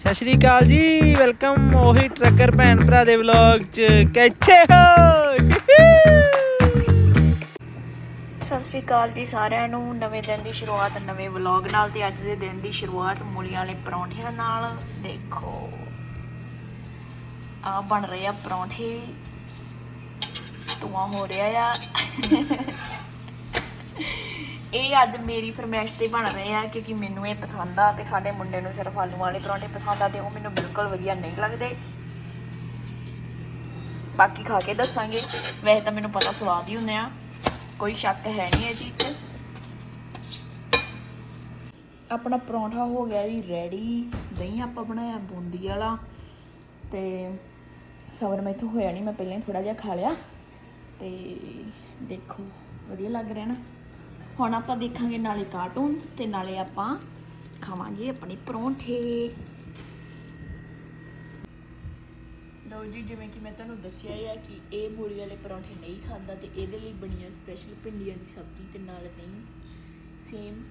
ਸਤਿ ਸ਼੍ਰੀ ਅਕਾਲ ਜੀ, ਵੈਲਕਮ ਉਹੀ ਟਰੱਕਰ ਭੈਣ ਭਰਾ ਦੇ ਵਲੌਗ ਚ। ਕਿੱਥੇ ਹੋ! ਸਤਿ ਸ਼੍ਰੀ ਅਕਾਲ ਜੀ ਸਾਰਿਆਂ ਨੂੰ, ਨਵੇਂ ਦਿਨ ਦੀ ਸ਼ੁਰੂਆਤ, ਨਵੇਂ ਵਲੌਗ ਨਾਲ ਤੇ ਅੱਜ ਦੇ ਦਿਨ ਦੀ ਸ਼ੁਰੂਆਤ ਮੂਲੀਆਂ ਵਾਲੇ ਪਰੌਂਠਿਆਂ ਨਾਲ। ਦੇਖੋ ਆ ਬਣ ਰਹੇ ਆ ਪਰੌਂਠੇ। ਧੂਆਂ ਹੋ ਰਿਹਾ ਆ। ਇਹ ਅੱਜ ਮੇਰੀ ਫਰਮਾਇਸ਼ ਤੇ ਬਣ ਰਹੇ ਆ, ਕਿਉਂਕਿ ਮੈਨੂੰ ਇਹ ਪਸੰਦ ਆ ਤੇ ਸਾਡੇ ਮੁੰਡੇ ਨੂੰ ਸਿਰਫ ਆਲੂ ਵਾਲੇ ਪਰੌਂਠੇ ਪਸੰਦ ਆ ਤੇ ਉਹ ਮੈਨੂੰ ਬਿਲਕੁਲ ਵਧੀਆ ਨਹੀਂ ਲੱਗਦੇ। ਬਾਕੀ ਖਾ ਕੇ ਦੱਸਾਂਗੇ। ਵੈਸੇ ਤਾਂ ਮੈਨੂੰ ਪਤਾ ਸਵਾਦ ਹੀ ਹੁੰਦੇ ਆ। ਕੋਈ ਸ਼ੱਕ ਹੈ ਨਹੀਂ ਇਹ ਚੀਜ਼ 'ਚ ਆਪਣਾ ਪਰੌਂਠਾ ਹੋ ਗਿਆ ਜੀ ਰੈਡੀ ਦਹੀਂ ਆਪਾਂ ਬਣਾਇਆ, ਬੂੰਦੀ ਵਾਲਾ। ਤੇ ਸਬਰ ਮੈਥੋਂ ਹੋਇਆ ਨਹੀਂ, ਮੈਂ ਪਹਿਲਾਂ ਹੀ ਥੋੜਾ ਜਿਹਾ ਖਾ ਲਿਆ। ਤੇ ਦੇਖੋ, ਵਧੀਆ ਲੱਗ ਰਿਹਾ ਨਾ। ਹੁਣ ਆਪਾਂ ਦੇਖਾਂਗੇ ਨਾਲੇ ਕਾਰਟੂਨਸ ਤੇ ਨਾਲੇ ਆਪਾਂ ਖਾਵਾਂਗੇ ਆਪਣੇ ਪਰੌਂਠੇ। ਲਓ ਜੀ ਜਿਵੇਂ ਕਿ ਮੈਂ ਤੁਹਾਨੂੰ ਦੱਸਿਆ ਹੀ ਆ ਕਿ ਇਹ ਮੂਲੀ ਵਾਲੇ ਪਰੌਂਠੇ ਨਹੀਂ ਖਾਂਦਾ ਤੇ ਇਹਦੇ ਲਈ ਬਣੀ ਆ ਸਪੈਸ਼ਲ ਭਿੰਡੀਆਂ ਦੀ ਸਬਜ਼ੀ ਤੇ ਨਾਲ ਦਹੀਂ। ਸੇਮ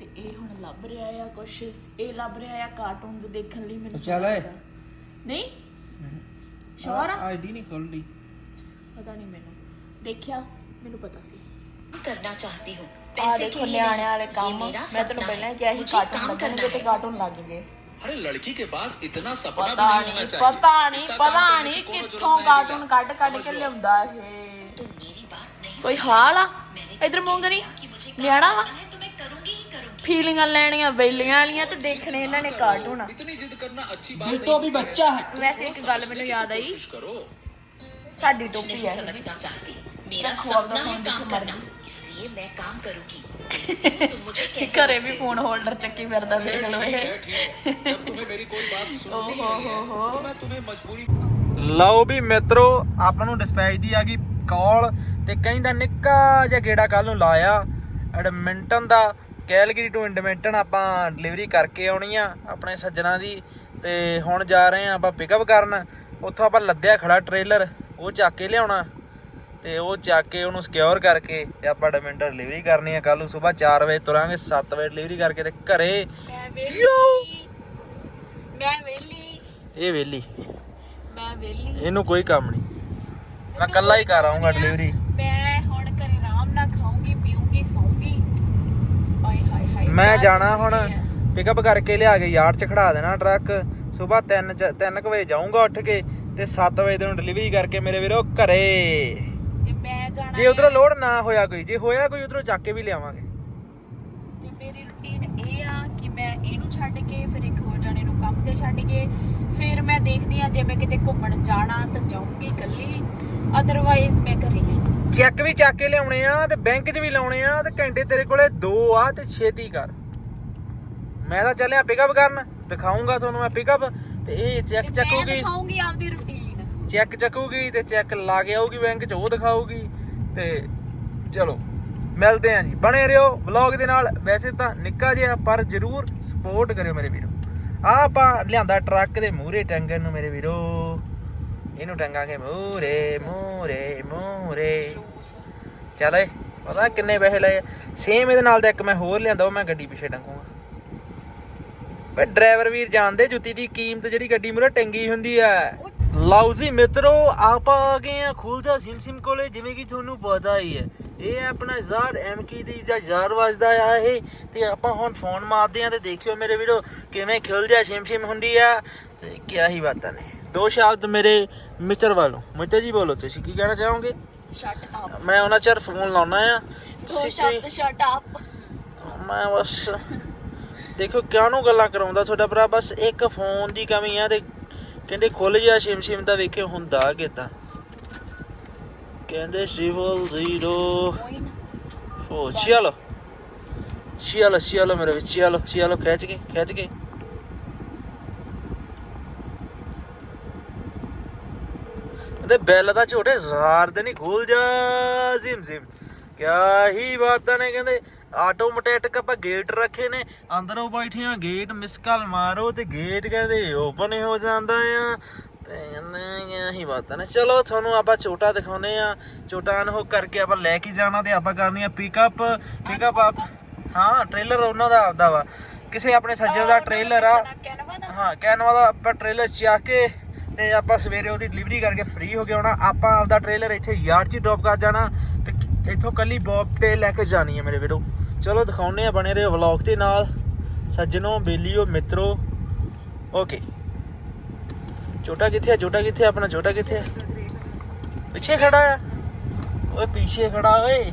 ਤੇ ਇਹ ਹੁਣ ਲੱਭ ਰਿਹਾ ਆ ਕੁਛ। ਇਹ ਲੱਭ ਰਿਹਾ ਆ ਕਾਰਟੂਨਸ ਦੇਖਣ ਲਈ ਮੈਨੂੰ ਚੱਲ ਸੋਹਣਾ ਏ। ਲੱਗਾ। ਨਹੀਂ? ਸ਼ੋਰ ਆ? ਆਈਡੀ ਨਹੀਂ ਖੋਲਦੀ। ਪਤਾ ਨਹੀਂ ਮੈਨੂੰ। ਦੇਖਿਆ ਮੈਨੂੰ ਪਤਾ ਸੀ। करना चाहती हूँ ਆ पैसे ਦੇਖੋ के लिए ਨਿਆਣੇ ਵਾਲੇ नहीं, ਕੰਮ ये मेरा ਮੈਂ ਤੈਨੂੰ सपना ਪਹਿਲਾਂ है। ਹੀ ਕਿਹਾ ਸੀ मुझे ਕਾਰਟੂਨ काम ਲੱਗਣਗੇ करना ਤੇ है ਕਾਰਟੂਨ ਲੱਗ ਗਏ अरे लड़की के पास इतना सपना भी ਪਤਾ नहीं ਨਹੀਂ होना चाहिए ਪਤਾ ਨਹੀਂ इतना ਪਤਾ काम करने ਨਹੀਂ की कोनो ਕਿੱਥੋਂ जरूरत नहीं ਕਾਰਟੂਨ बेटा। ਕੱਢ ਕੱਢ समझ ਕੇ लो। ਲਿਆਉਂਦਾ ਇਹ तो मेरी बात नहीं ਕੋਈ ਹਾਲ ਆ ਇਧਰ ਮੂੰਹ ਕਰੀ कि मुझे ਨਿਆਣਾ ਵਾ करना है तो मैं करूंगी ही करूंगी ਫੀਲਿੰਗਾਂ ਲੈਣੀਆਂ ਬੇਲੀਆਂ ਵਾਲੀਆਂ ਤੇ ਦੇਖਣੇ ਇਹਨਾਂ ਨੇ ਕਾਰਟੂਨ ਆ इतनी जिद करना अच्छी बात ਦਿਲ नहीं ਤੋਂ ਵੀ ਬੱਚਾ ਹੈ ਵੈਸੇ ਇੱਕ ਗੱਲ ਮੈਨੂੰ ਯਾਦ ਆਈ कोशिश करो ਸਾਡੀ ਟੋਪੀ नहीं ਹੈ ਇਹ समझना चाहती मेरा रखो अब सपना तो है फोन काम देखो करना मर्जी। इसलिए मैं काम करूंगी तुम मुझे ਜੀ। कैसे ਘਰੇ ਵੀ ਫੋਨ ਹੋਲਡਰ ਚੱਕੀ ਫਿਰਦਾ ਦੇਖ ਲਓ ਇਹ है ठीक है जब तुम्हें मेरी कोई बात सुननी ओहो, ही नहीं हो, हो। है तो मैं तुम्हें मजबूरी ਲਓ ਵੀ ਮਿੱਤਰੋ ਆਪਾਂ ਨੂੰ ਡਿਸਪੈਚ ਦੀ ਆ ਗਈ ਕਾਲ ਤੇ ਕਹਿੰਦਾ ਨਿੱਕਾ ਜਿਹਾ ਗੇੜਾ ਕੱਲ ਨੂੰ ਲਾਇਆ ਐਡਮਿੰਟਨ ਦਾ ਕੈਲਗਰੀ ਟੂ ਐਡਮਿੰਟਨ ਆਪਾਂ ਡਿਲੀਵਰੀ ਕਰਕੇ ਆਉਣੀ ਆ ਆਪਣੇ ਸੱਜਣਾ ਦੀ ਤੇ ਹੁਣ ਜਾ ਰਹੇ ਆ ਆਪਾਂ ਪਿਕਅਪ ਕਰਨ ਉੱਥੋਂ ਆਪਾਂ ਲੱਦਿਆ ਖੜਾ ਟ੍ਰੇਲਰ ਉਹ ਚੱਕ ਕੇ ਲਿਆਉਣਾ ਤੇ ਉਹ ਚੱਕ ਕੇ ਉਹਨੂੰ ਸਿਕਿਉਰ ਕਰਕੇ ਤੇ ਆਪਾਂ ਐਡਮਿੰਟਨ ਡਿਲੀਵਰੀ ਕਰਨੀ ਆ ਕੱਲ ਨੂੰ। ਸਵੇਰ 4 ਵਜੇ ਤੁਰਾਂਗੇ 7 ਵਜੇ ਡਿਲੀਵਰੀ ਕਰਕੇ ਤੇ ਘਰੇ ਮੈਂ ਵੇਲੀ ਮੈਂ ਵੇਲੀ ਇਹ ਵੇਲੀ ਮੈਂ ਵੇਲੀ ਇਹਨੂੰ ਕੋਈ ਕੰਮ ਨਹੀਂ। ਮੈਂ ਕੱਲਾ ਹੀ ਕਰ ਆਉਂਗਾ ਡਿਲੀਵਰੀ ਮੈਂ ਹੁਣ ਘਰੇ ਆਰਾਮ ਨਾਲ ਖਾਉਂਗੀ ਪੀਉਂਗੀ ਸੌਂਗੀ। ਆਏ ਹਾਏ ਹਾਏ ਮੈਂ ਕਿਆ ਜਾਣਾ ਹੁਣ। ਪਿਕਅਪ ਕਰਕੇ ਲਿਆ ਕੇ ਯਾਰਡ 'ਚ ਖੜਾ ਦੇਣਾ ਟਰੱਕ ਸਵੇਰ 3 3 ਵਜੇ ਜਾਊਂਗਾ ਉੱਠ ਕੇ ਤੇ 7 ਵਜੇ ਤੈਨੂੰ ਡਿਲੀਵਰੀ ਕਰਕੇ ਮੇਰੇ ਵੀਰੋ ਘਰੇ। ਤੇ ਜਾਣਾ ਜੇ ਉਧਰੋਂ ਲੋਡ ਨਾ ਹੋਇਆ ਕੋਈ ਜੇ ਹੋਇਆ ਕੋਈ ਉਧਰੋਂ ਚੱਕ ਕੇ ਵੀ ਲਿਆਵਾਂਗੇ। ਤੇ ਮੇਰੀ ਰੁਟੀਨ ਇਹ ਆ ਕਿ ਮੈਂ ਇਹਨੂੰ ਛੱਡ ਕੇ ਫਿਰ ਇੱਕ ਹੋਰ ਜਾਣੇ ਨੂੰ ਕੰਮ ਤੇ ਛੱਡ ਕੇ ਫਿਰ ਮੈਂ ਦੇਖਦੀ ਆ ਜੇ ਮੈਂ ਕਿਤੇ ਘੁੰਮਣ ਜਾਣਾ ਤਾਂ ਜਾਊਂਗੀ ਇਕੱਲੀ ਅਦਰਵਾਈਜ਼ ਮੈਂ ਘਰੇ ਆ ਚੈੱਕ ਵੀ ਚੱਕ ਕੇ ਲਿਆਉਣੇ ਆ ਤੇ ਬੈਂਕ 'ਚ ਵੀ ਲਾਉਣੇ ਆ ਤੇ ਘੰਟੇ ਤੇਰੇ ਕੋਲੇ ਦੋ ਆ ਤੇ ਛੇਤੀ ਕਰ। ਮੈਂ ਤਾਂ ਚੱਲਿਆ ਪਿਕਅਪ ਕਰਨ ਦਿਖਾਉਂਗਾ ਤੁਹਾਨੂੰ ਮੈਂ ਪਿਕਅਪ ਤੇ ਇਹ ਚੈੱਕ ਚੱਕੂਗੀ। ਦਿਖਾਉਂਗੀ ਆਪਦੀ ਰੁਟੀਨ ਚੈੱਕ ਚੱਕੂਗੀ ਤੇ ਚੈੱਕ ਲਾ ਕੇ ਆਊਗੀ ਬੈਂਕ 'ਚ ਉਹ ਦਿਖਾਊਗੀ। ਤੇ ਚਲੋ, ਮਿਲਦੇ ਆਂ ਜੀ। ਬਣੇ ਰਹੋ ਵਲੌਗ ਦੇ ਨਾਲ। ਵੈਸੇ ਤਾਂ ਨਿੱਕਾ ਜਿਹਾ, ਪਰ ਜਰੂਰ ਸਪੋਰਟ ਕਰਿਓ ਮੇਰੇ ਵੀਰੋ। ਆ ਆਪਾਂ ਲਿਆਂਦਾ ਟਰੱਕ ਦੇ ਮੂਹਰੇ ਟੰਗਣ ਨੂੰ ਮੇਰੇ ਵੀਰੋ। ਇਹਨੂੰ ਟੰਗਾਂਗੇ ਮੂਹਰੇ ਮੂਹਰੇ ਮੂਹਰੇ। ਚੱਲ ਏ, ਪਤਾ ਕਿੰਨੇ ਪੈਸੇ ਲਏ ਸੇਮ ਇਹਦੇ ਨਾਲ ਦਾ ਇੱਕ ਮੈਂ ਹੋਰ ਲਿਆਂਦਾ, ਉਹ ਮੈਂ ਗੱਡੀ ਪਿੱਛੇ ਟੰਗੂਗਾ। ਬਈ ਡਰਾਈਵਰ ਵੀਰ ਜਾਣਦੇ ਜੁੱਤੀ ਦੀ ਕੀਮਤ ਜਿਹੜੀ ਗੱਡੀ ਮੂਹਰੇ ਟੰਗੀ ਹੁੰਦੀ ਆ। ਲਓ ਜੀ ਮਿੱਤਰੋ ਆਪਾਂ ਆ ਗਏ ਆ ਖੁਲਦਾ ਸਿਮ ਸਿਮ ਕੋਲੇ ਜਿਵੇਂ ਕਿ ਤੁਹਾਨੂੰ ਪਤਾ ਹੀ ਹੈ। ਇਹ ਆਪਣਾ 1000 ਐਮਕੀ ਦੀ ਦਾ 1000 ਵੱਜਦਾ ਆ ਇਹ। ਤੇ ਆਪਾਂ ਹੁਣ ਫੋਨ ਮਾਰਦੇ ਆ ਤੇ ਦੇਖਿਓ ਮੇਰੇ ਵੀਡੀਓ ਕਿਵੇਂ ਖੁੱਲਦਾ ਸਿਮ ਸਿਮ ਹੁੰਦੀ ਆ। ਤੇ ਕਿਆ ਹੀ ਬਾਤਾਂ ਨੇ। ਦੋ ਸ਼ਬਦ ਮੇਰੇ ਮਿੱਤਰ ਵੱਲੋਂ। ਮਿੱਤਰ ਜੀ ਬੋਲੋ ਤੁਸੀਂ ਕੀ ਕਹਿਣਾ ਚਾਹੋਗੇ? ਸ਼ਟ ਅਪ ਮੈਂ ਉਹਨਾਂ ਚਿਰ ਫੋਨ ਲਾਉਣਾ ਆ। ਦੋ ਤੁਸੀਂ ਸ਼ਬਦ ਸ਼ਟ ਅਪ ਮੈਂ ਬਸ ਦੇਖੋ ਕਿਉਂ ਗੱਲਾਂ ਕਰਾਉਂਦਾ ਤੁਹਾਡਾ ਭਰਾ? ਬਸ ਇੱਕ ਫੋਨ ਦੀ ਕਮੀ ਆ ਤੇ ਕਹਿੰਦੇ ਖੁੱਲ ਜਾ ਸ਼ਿਮ ਸ਼ਿਮ ਦਾ ਵੇਖਿਓ ਹੁੰਦਾ ਕਿਦਾਂ ਕਹਿੰਦੇ ਸਿਵਲ ਜ਼ੀਰੋ ਫੋ ਚਲੋ ਚਲੋ ਚਲੋ ਮੇਰੇ ਵਿੱਚ ਚਲੋ ਚਲੋ ਖਿੱਚ ਕੇ ਖਿੱਚ ਕੇ। ਤੇ ਬੈਲ ਦਾ ਝੋਟੇ ਜ਼ਾਰ ਦੇ ਨਹੀਂ ਖੁੱਲ ਜਾ ਜ਼ਿਮ ਜ਼ਿਮ ਕਿਆ ਹੀ ਬਾਤਾਂ ਨੇ ਕਹਿੰਦੇ। ਆਟੋਮੈਟਿਕ ਆਪਾਂ ਗੇਟ ਰੱਖੇ ਨੇ ਅੰਦਰੋਂ ਬੈਠੀਆਂ ਗੇਟ ਮਿਸ ਕਾਲ ਮਾਰੋ ਤੇ ਗੇਟ ਕਹਿੰਦੇ ਓਪਨ ਹੋ ਜਾਂਦਾ ਆ। ਤੇ ਹੀ ਬਾਤਾਂ ਨੇ। ਚਲੋ ਤੁਹਾਨੂੰ ਆਪਾਂ ਛੋਟਾ ਦਿਖਾਉਨੇ ਆ ਛੋਟਾ ਨੂੰ ਕਰਕੇ ਆਪਾਂ ਲੈ ਕੇ ਜਾਣਾ ਤੇ ਆਪਾਂ ਕਰਨੀ ਆ ਪਿਕਅਪ ਪਿਕਅਪ ਆਪ ਹਾਂ ਟ੍ਰੇਲਰ ਉਹਨਾਂ ਦਾ ਆਪਦਾ ਵਾ। ਕਿਸੇ ਆਪਣੇ ਸੱਜਣ ਦਾ ਟ੍ਰੇਲਰ ਆ। ਹਾਂ ਕੈਨਵਾ ਦਾ ਆਪਾਂ ਟ੍ਰੇਲਰ ਚੱਕ ਕੇ ਤੇ ਆਪਾਂ ਸਵੇਰੇ ਉਹਦੀ ਡਿਲੀਵਰੀ ਕਰਕੇ ਫ੍ਰੀ ਹੋ ਕੇ ਆਉਣਾ। ਆਪਾਂ ਆਪਦਾ ਟ੍ਰੇਲਰ ਇੱਥੇ ਯਾਰਡ 'ਚ ਡ੍ਰੌਪ ਕਰ ਜਾਣਾ। ਇੱਥੋਂ ਕੱਲੀ ਬੌਬਟੇ ਲੈ ਕੇ ਜਾਣੀ ਹੈ ਮੇਰੇ ਵੀਰੋ। ਚਲੋ ਦਿਖਾਉਨੇ ਆ ਬਣੇ ਰਹੇ ਵਲੌਗ ਦੇ ਨਾਲ। ਸੱਜਣੋ ਬੇਲੀਓ ਮਿੱਤਰੋ। ਓਕੇ ਛੋਟਾ ਕਿੱਥੇ ਆ? ਛੋਟਾ ਕਿੱਥੇ ਆ? ਆਪਣਾ ਛੋਟਾ ਕਿੱਥੇ ਆ? ਪਿੱਛੇ ਖੜਾ ਆ। ਓਏ ਪਿੱਛੇ ਖੜਾ ਓਏ।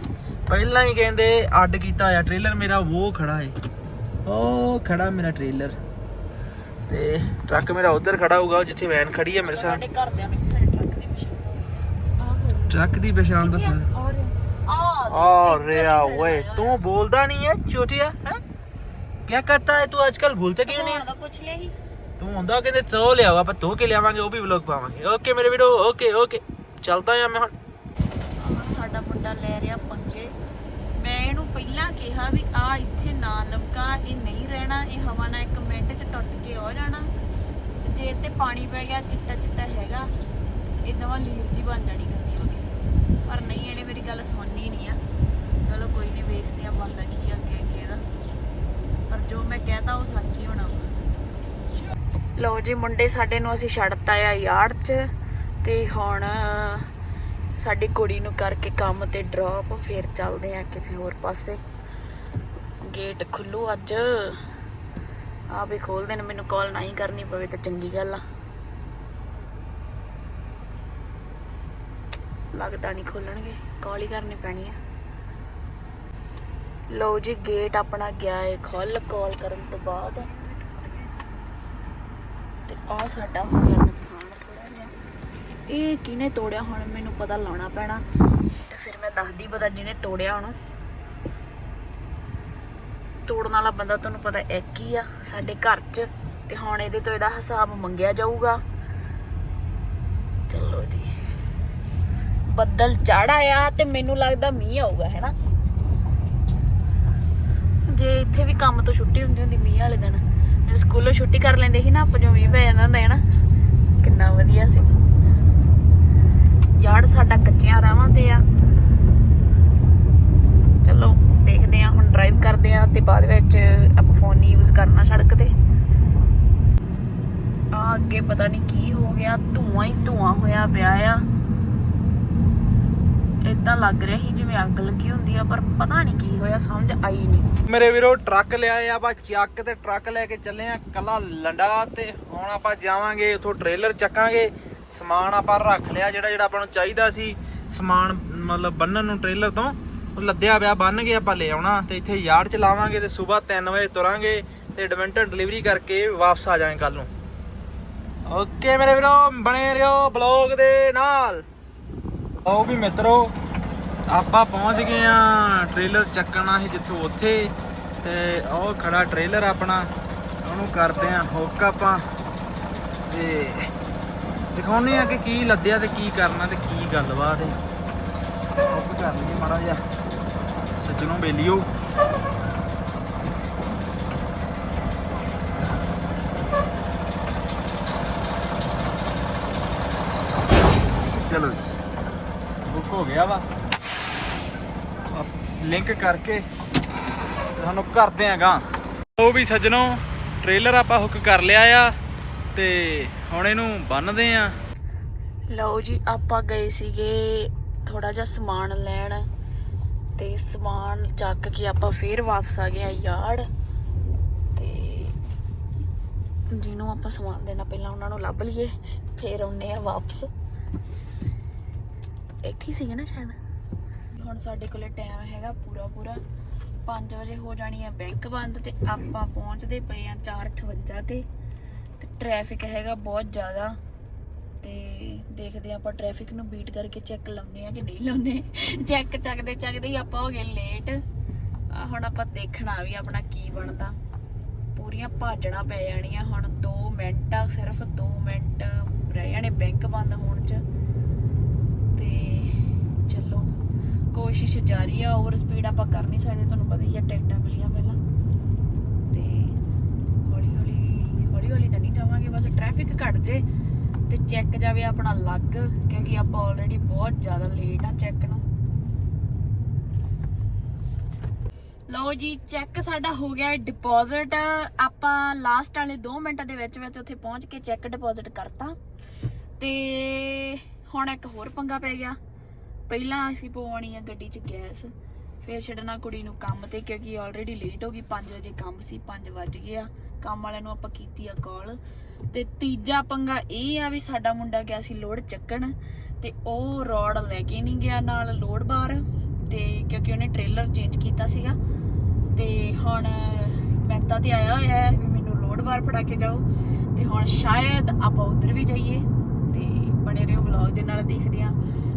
ਪਹਿਲਾਂ ਹੀ ਕਹਿੰਦੇ ਅੱਡ ਕੀਤਾ ਆ ਟ੍ਰੇਲਰ ਮੇਰਾ ਉਹ ਖੜਾ ਏ। ਉਹ ਖੜਾ ਮੇਰਾ ਟ੍ਰੇਲਰ ਤੇ ਟਰੱਕ ਮੇਰਾ ਉਧਰ ਖੜਾ ਹੋਊਗਾ ਜਿੱਥੇ ਵੈਨ ਖੜੀ ਹੈ ਮੇਰੇ ਸਾਹਮਣੇ। ਸਾਡੇ ਘਰਦਿਆਂ ਨੂੰ ਸਾਡੇ ਟਰੱਕ ਦੀ ਪਛਾਣ ਆਹ ਟਰੱਕ ਦੀ ਪਛਾਣ ਦੱਸ। ਓਏ ਤੂੰ ਬੋਲਦਾ ਨਹੀਂ ਹੈ ਚੋਟਿਆ ਹੈ ਕੀ ਕਰਤਾ ਹੈ ਤੂੰ ਅੱਜਕੱਲ ਭੁੱਲਦਾ ਕਿਉਂ ਨਹੀਂ ਦਾ ਪੁੱਛ ਲਿਆ ਸੀ ਤੂੰ ਹੁੰਦਾ ਕਹਿੰਦੇ ਚੋ ਲਿਆਵਾ ਆਪਾਂ ਧੋ ਕੇ ਲਿਆਵਾਂਗੇ ਉਹ ਵੀ ਵਲੌਗ ਪਾਵਾਂਗੇ ਓਕੇ ਮੇਰੇ ਵੀਰੋ ਓਕੇ ਓਕੇ ਚੱਲਦਾ ਆ ਮੈਂ ਹੁਣ ਆਹ ਸਾਡਾ ਮੁੰਡਾ ਲੈ ਰਿਹਾ ਪੰਗੇ ਮੈਂ ਇਹਨੂੰ ਪਹਿਲਾਂ ਕਿਹਾ ਵੀ ਆ ਇੱਥੇ ਨਾ ਲਮਕਾ ਇਹ ਨਹੀਂ ਰਹਿਣਾ ਇਹ ਹਵਾ ਨਾਲ ਇੱਕ ਮਿੰਟ ਚ ਟੁੱਟ ਕੇ ਹੋ ਜਾਣਾ ਤੇ ਜੇ ਇੱਥੇ ਪਾਣੀ ਪੈ ਗਿਆ ਚਿੱਟਾ ਚਿੱਟਾ ਹੈਗਾ ਇਦਾਂ ਵਾ ਲੀਰ ਜੀ ਬਣ ਜਾਣੀ ਗੰਦੀ ਹੋ ਪਰ ਨਹੀਂ, ਇਹਨੇ ਮੇਰੀ ਗੱਲ ਸੁਣਨੀ ਨਹੀਂ ਆ। ਚਲੋ ਕੋਈ ਨਹੀਂ ਵੇਖਦੇ ਆ ਬੰਦਾ ਕੀ ਆ, ਅੱਗੇ ਅੱਗੇ ਦਾ। ਪਰ ਜੋ ਮੈਂ ਕਹਿਤਾ, ਉਹ ਸੱਚ ਹੀ ਹੋਣਾ ਵਾ। ਲਓ ਜੀ, ਮੁੰਡੇ ਸਾਡੇ ਨੂੰ ਅਸੀਂ ਛੱਡਤਾ ਆ ਯਾਰਡ 'ਚ, ਤੇ ਹੁਣ ਸਾਡੀ ਕੁੜੀ ਨੂੰ ਕਰਕੇ ਕੰਮ ਤੇ ਡ੍ਰੌਪ ਫਿਰ ਚੱਲਦੇ ਆ ਕਿਸੇ ਹੋਰ ਪਾਸੇ। ਗੇਟ ਖੁੱਲੂ ਅੱਜ। ਆ ਵੀ ਖੋਲਦੇ ਨੇ, ਮੈਨੂੰ ਕਾਲ ਨਹੀਂ ਕਰਨੀ ਪਵੇ ਤਾਂ ਚੰਗੀ ਗੱਲ ਆ। ਲੱਗਦਾ ਨਹੀਂ ਖੋਲਣਗੇ। ਕਾਲ ਹੀ ਕਰਨੀ ਪੈਣੀ ਆ। ਲਓ ਜੀ ਗੇਟ ਆਪਣਾ ਗਿਆ ਏ ਖੁੱਲ ਕਾਲ ਕਰਨ ਤੋਂ ਬਾਅਦ। ਤੇ ਆ ਸਾਡਾ ਹੋ ਗਿਆ ਨੁਕਸਾਨ ਥੋੜਾ ਜਿਹਾ। ਇਹ ਕਿਹਨੇ ਤੋੜਿਆ ਹੁਣ? ਮੈਨੂੰ ਪਤਾ ਲਾਉਣਾ ਪੈਣਾ। ਤੇ ਫਿਰ ਮੈਂ ਦੱਸਦੀ ਪਤਾ ਜਿਹਨੇ ਤੋੜਿਆ ਉਹਨੂੰ। ਤੋੜਨ ਵਾਲਾ ਬੰਦਾ ਤੁਹਾਨੂੰ ਪਤਾ ਇੱਕ ਹੀ ਆ ਸਾਡੇ ਘਰ 'ਚ। ਤੇ ਹੁਣ ਇਹਦੇ ਤੋਂ ਇਹਦਾ ਹਿਸਾਬ ਮੰਗਿਆ ਜਾਊਗਾ। ਚਲੋ ਜੀ। ਬੱਦਲ ਚੜ ਆਇਆ ਤੇ ਮੈਨੂੰ ਲੱਗਦਾ ਮੀਂਹ ਆਊਗਾ ਹੈਨਾ ਜੇ ਇੱਥੇ ਵੀ ਕੰਮ ਤੋਂ ਛੁੱਟੀ ਹੁੰਦੀ ਹੁੰਦੀ ਮੀਂਹ ਵਾਲੇ ਦਿਨ, ਜੇ ਸਕੂਲੋਂ ਛੁੱਟੀ ਕਰ ਲੈਂਦੇ ਸੀ ਨਾ, ਆਪਾਂ ਜੋ ਮੀਂਹ ਪੈ ਜਾਂਦਾ ਹੁੰਦਾ ਹੈ ਕਿੰਨਾ ਵਧੀਆ ਸੀ। ਯਾਰ, ਸਾਡਾ ਕੱਚਿਆਂ ਰਾਵਾਂ ਤੇ ਆ। ਚਲੋ, ਦੇਖਦੇ ਆ ਹੁਣ ਡਰਾਈਵ ਕਰਦੇ ਆ ਤੇ ਬਾਅਦ ਵਿੱਚ ਆਪਾਂ ਫੋਨ ਨਹੀਂ ਯੂਜ਼ ਕਰਨਾ ਸੜਕ ਤੇ। ਆ ਅੱਗੇ ਪਤਾ ਨਹੀਂ ਕੀ ਹੋ ਗਿਆ, ਧੂਆਂ ਹੀ ਧੂਆਂ ਹੋਇਆ ਪਿਆ ਆ। ਇਦਾਂ ਲੱਗ ਰਿਹਾ ਸੀ ਜਿਵੇਂ ਅੱਗ ਲੱਗੀ ਹੁੰਦੀ ਆ, ਪਰ ਪਤਾ ਨਹੀਂ ਕੀ ਹੋਇਆ, ਸਮਝ ਆਈ ਨਹੀਂ। ਮੇਰੇ ਵੀਰੋ, ਟਰੱਕ ਲਿਆਏ ਆਪਾਂ, ਚੱਕ ਤੇ ਟਰੱਕ ਲੈ ਕੇ ਚੱਲੇ ਆ ਕੱਲਾ ਲੰਡਾ ਤੇ ਹੁਣ ਆਪਾਂ ਜਾਵਾਂਗੇ, ਉਥੋਂ ਟ੍ਰੇਲਰ ਚੱਕਾਂਗੇ। ਸਮਾਨ ਆਪਾਂ ਰੱਖ ਲਿਆ, ਜਿਹੜਾ ਜਿਹੜਾ ਆਪਾਂ ਨੂੰ ਚਾਹੀਦਾ ਸੀ। ਸਮਾਨ ਮਤਲਬ ਬੰਨਣ ਨੂੰ ਟ੍ਰੇਲਰ ਤੋਂ ਲੱਦਿਆ ਪਿਆ, ਬੰਨ ਕੇ ਆਪਾਂ ਲੈ ਆਉਣਾ ਤੇ ਇੱਥੇ ਯਾਰਡ ਚ ਲਾਵਾਂਗੇ ਤੇ ਸਵੇਰ 3 ਵਜੇ ਤੁਰਾਂਗੇ ਤੇ ਐਡਵੈਂਟਰ ਡਿਲੀਵਰੀ ਕਰਕੇ ਵਾਪਸ ਆ ਜਾਵਾਂਗੇ ਕੱਲ ਨੂੰ। ਓਕੇ ਮੇਰੇ ਵੀਰੋ, ਬਣੇ ਰਹੋ ਬਲੌਗ ਦੇ ਨਾਲ। ਆਓ ਵੀ ਮਿੱਤਰੋ, ਆਪਾਂ ਪਹੁੰਚ ਗਏ ਆ ਟ੍ਰੇਲਰ ਚੱਕਣਾ ਸੀ ਜਿੱਥੋਂ ਉੱਥੇ। ਤੇ ਉਹ ਖੜਾ ਟ੍ਰੇਲਰ ਆਪਣਾ, ਉਹਨੂੰ ਕਰਦੇ ਆ ਹੁੱਕ ਆਪਾਂ ਤੇ ਦਿਖਾਉਨੇ ਆ ਕਿ ਕੀ ਲੱਦਿਆ ਤੇ ਕੀ ਕਰਨਾ ਤੇ ਕੀ ਗੱਲਬਾਤ ਹੈ। ਹੁੱਕ ਕਰ ਲਈਏ ਮਾੜਾ ਜਿਹਾ। ਸੱਜਣੋਂ ਬੇਲੀਓ ਚਲੋ ਜੀ ਬੁੱਕ ਹੋ ਗਿਆ ਵਾ ਲਿੰਕ ਕਰਕੇ ਤੁਹਾਨੂੰ ਕਰਦੇ ਆਂਗਾ ਉਹ ਵੀ ਸੱਜਣੋ, ਟ੍ਰੇਲਰ ਆਪਾਂ ਹੁੱਕ ਕਰ ਲਿਆ ਆ ਤੇ ਹੁਣ ਇਹਨੂੰ ਬੰਨਦੇ ਆ। ਲਓ ਜੀ, ਆਪਾਂ ਗਏ ਸੀਗੇ ਥੋੜਾ ਜਿਹਾ ਸਮਾਨ ਲੈਣ ਤੇ ਸਮਾਨ ਚੱਕ ਕੇ ਆਪਾਂ ਫੇਰ ਵਾਪਸ ਆ ਗਏ ਆ ਯਾਰਡ ਤੇ ਜਿਹਨੂੰ ਆਪਾਂ ਸਮਾਨ ਦੇਣਾ ਪਹਿਲਾਂ ਉਹਨਾਂ ਨੂੰ ਲੱਭ ਲਈਏ, ਫੇਰ ਆਉਨੇ ਆ ਵਾਪਸ। ਇੱਥੇ ਹੀ ਸੀਗੇ ਨਾ ਸ਼ਾਇਦ? ਹੁਣ ਸਾਡੇ ਕੋਲੇ ਟਾਈਮ ਹੈਗਾ ਪੂਰਾ ਪੂਰਾ। 5 ਵਜੇ ਹੋ ਜਾਣੀ ਹੈ ਬੈਂਕ ਬੰਦ ਤੇ ਆਪਾਂ ਪਹੁੰਚਦੇ ਪਏ ਆ 4:58 ਤੇ। ਤੇ ਟ੍ਰੈਫਿਕ ਹੈਗਾ ਬਹੁਤ ਜ਼ਿਆਦਾ। ਤੇ ਦੇਖਦੇ ਹਾਂ ਆਪਾਂ ਟ੍ਰੈਫਿਕ ਨੂੰ ਬੀਟ ਕਰਕੇ ਚੈੱਕ ਲਾਉਂਦੇ ਆ ਕਿ ਨਹੀਂ ਲਾਉਂਦੇ। ਚੈੱਕ ਚੱਕਦੇ ਚੱਕਦੇ ਹੀ ਆਪਾਂ ਹੋ ਗਏ ਲੇਟ ਹੁਣ ਆਪਾਂ ਦੇਖਣਾ ਵੀ ਆਪਣਾ ਕੀ ਬਣਦਾ। ਪੂਰੀਆਂ ਭਾਜਣਾ ਪੈ ਜਾਣੀਆਂ ਹੁਣ 2 ਮਿੰਟ ਆ, ਸਿਰਫ 2 ਮਿੰਟ ਰਹਿ ਜਾਣੇ ਬੈਂਕ ਬੰਦ ਹੋਣ ਚ। ਤੇ ਚਲੋ। ਕੋਸ਼ਿਸ਼ ਜਾਰੀ ਆ ਓਵਰ ਸਪੀਡ ਆਪਾਂ ਕਰ ਨਹੀਂ ਸਕਦੇ, ਤੁਹਾਨੂੰ ਪਤਾ ਹੀ ਆ, ਟਿਕਟਾਂ ਮਿਲੀਆਂ ਪਹਿਲਾਂ। ਤੇ ਹੌਲੀ ਹੌਲੀ ਹੌਲੀ ਹੌਲੀ ਤਾਂ ਨਹੀਂ ਜਾਵਾਂਗੇ, ਬਸ ਟ੍ਰੈਫਿਕ ਘਟ ਜੇ ਤੇ ਚੈੱਕ ਜਾਵੇ ਆਪਣਾ ਲੱਗ, ਕਿਉਂਕਿ ਆਪਾਂ ਆਲਰੇਡੀ ਬਹੁਤ ਜ਼ਿਆਦਾ ਲੇਟ ਆ ਚੈੱਕ ਨੂੰ। ਲਓ ਜੀ ਚੈੱਕ ਸਾਡਾ ਹੋ ਗਿਆ ਡਿਪੋਜ਼ਿਟ ਆਪਾਂ ਲਾਸਟ ਵਾਲੇ 2 ਮਿੰਟਾਂ ਦੇ ਵਿੱਚ ਵਿੱਚ ਉੱਥੇ ਪਹੁੰਚ ਕੇ ਚੈੱਕ ਡਿਪੋਜ਼ਿਟ ਕਰਤਾ। ਤੇ ਹੁਣ ਇੱਕ ਹੋਰ ਪੰਗਾ ਪੈ ਗਿਆ। ਪਹਿਲਾਂ ਅਸੀਂ ਪਵਾਉਣੀ ਆ ਗੱਡੀ 'ਚ ਗੈਸ, ਫਿਰ ਛੱਡਣਾ ਕੁੜੀ ਨੂੰ ਕੰਮ ਤੇ ਕਿਉਂਕਿ ਆਲਰੇਡੀ ਲੇਟ ਹੋ ਗਈ 5 ਵਜੇ ਕੰਮ ਸੀ 5 ਵੱਜ ਗਿਆ ਕੰਮ ਵਾਲਿਆਂ ਨੂੰ ਆਪਾਂ ਕੀਤੀ ਆ ਕਾਲ ਤੇ ਤੀਜਾ ਪੰਗਾ ਇਹ ਆ ਵੀ ਸਾਡਾ ਮੁੰਡਾ ਗਿਆ ਸੀ ਲੋਡ ਚੱਕਣ, ਤੇ ਉਹ ਰੋਡ ਲੈ ਕੇ ਨਹੀਂ ਗਿਆ ਨਾਲ ਲੋਡ ਬਾਰ ਤੇ ਕਿਉਂਕਿ ਉਹਨੇ ਟ੍ਰੇਲਰ ਚੇਂਜ ਕੀਤਾ ਸੀਗਾ। ਤੇ ਹੁਣ ਮਹਿਤਾ ਤੇ ਆਇਆ ਹੋਇਆ ਹੈ ਵੀ ਮੈਨੂੰ ਲੋਡ ਬਾਰ ਫੜਾ ਕੇ ਜਾਓ। ਤੇ ਹੁਣ ਸ਼ਾਇਦ ਆਪਾਂ ਉਧਰ ਵੀ ਜਾਈਏ, ਤੇ ਬਣੇ ਰਹੋ ਵਲੌਗ ਦੇ ਨਾਲ ਦੇਖਦੇ ਆ